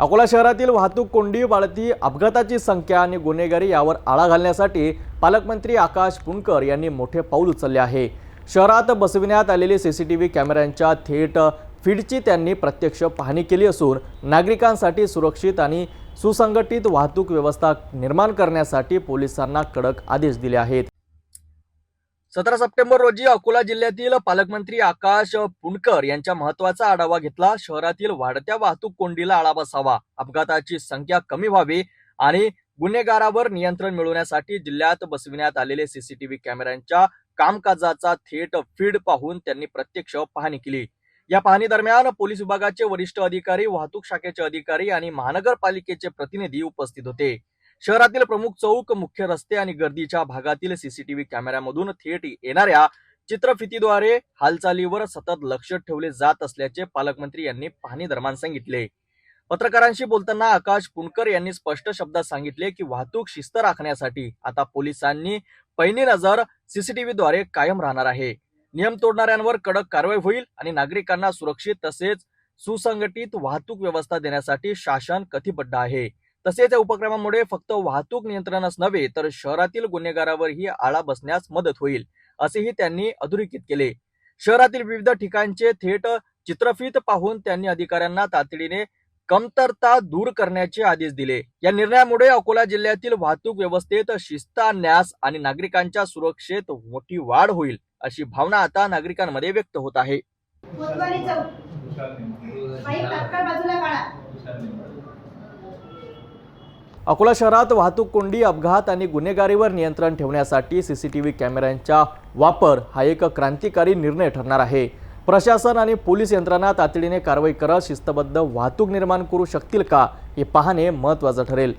अकोला शहरातील वाहतूक कोंडी वाढती अपघाताची संख्या आणि गुन्हेगारी यावर आळा घालण्यासाठी पालकमंत्री आकाश पुणकर यांनी मोठे पाऊल उचलले आहे. शहरात बसविण्यात आलेले व्ही कॅमेऱ्यांच्या थेट फीडची त्यांनी प्रत्यक्ष पाहणी केली असून नागरिकांसाठी सुरक्षित आणि सुसंघटित वाहतूक व्यवस्था निर्माण करण्यासाठी पोलिसांना कडक आदेश दिले आहेत. सतरा सप्टेंबर रोजी अकोला जिल्ह्यातील पालकमंत्री आकाश पुणकर यांच्या महत्त्वाचा आढावा घेतला. शहरातील वाढत्या वाहतूक कोंडीला आळा बसावा. अपघाताची संख्या कमी व्हावी आणि गुन्हेगारावर नियंत्रण मिळवण्यासाठी जिल्ह्यात बसविण्यात आलेले सीसीटीव्ही कॅमेऱ्यांच्या कामकाजाचा थेट फीड पाहून त्यांनी प्रत्यक्ष पाहणी केली. या पाहणी दरम्यान पोलीस विभागाचे वरिष्ठ अधिकारी वाहतूक शाखेचे अधिकारी आणि महानगरपालिकेचे प्रतिनिधी उपस्थित होते. शहरातील प्रमुख चौक मुख्य रस्ते आणि गर्दीच्या भागातील सीसीटीव्ही कॅमेऱ्यामधून थेट येणाऱ्या चित्रफितीद्वारे हालचालीवर सतत लक्ष ठेवले जात असल्याचे पालकमंत्री यांनी पाहणी दरम्यान सांगितले. पत्रकारांशी बोलताना आकाश पुणकर यांनी स्पष्ट शब्दात सांगितले की वाहतूक शिस्त राखण्यासाठी आता पोलिसांनी पहिली नजर सीसीटीव्हीद्वारे कायम राहणार आहे. नियम तोडणाऱ्यांवर कडक कारवाई होईल आणि नागरिकांना सुरक्षित तसेच सुसंघटित वाहतूक व्यवस्था देण्यासाठी शासन कटिबद्ध आहे. तसेच या उपक्रमामुळे फक्त वाहतूक नियंत्रणच नव्हे तर शहरातील गुन्हेगारावरही आळा बसण्यास मदत होईल असेही त्यांनी अधोरेखित केले. शहरातील विविध ठिकाणचे थेट चित्रफित पाहून त्यांनी अधिकाऱ्यांना तातडीने कमतरता दूर करण्याचे आदेश दिले. या निर्णयामुळे अकोला जिल्ह्यातील वाहतूक व्यवस्थेत शिस्त आणण्यास आणि नागरिकांच्या सुरक्षेत मोठी वाढ होईल अशी भावना आता नागरिकांमध्ये व्यक्त होत आहे. अकोला शहरात वाहतूक कोंडी अपघात आणि गुन्हेगारीवर नियंत्रण ठेवण्यासाठी सी सी टी व्ही कॅमेऱ्यांचा वापर हा एक क्रांतिकारी निर्णय ठरणार आहे. प्रशासन आणि पोलीस यंत्रणा तातडीने कारवाई करत शिस्तबद्ध वाहतूक निर्माण करू शकतील का हे पाहणे महत्त्वाचं ठरेल.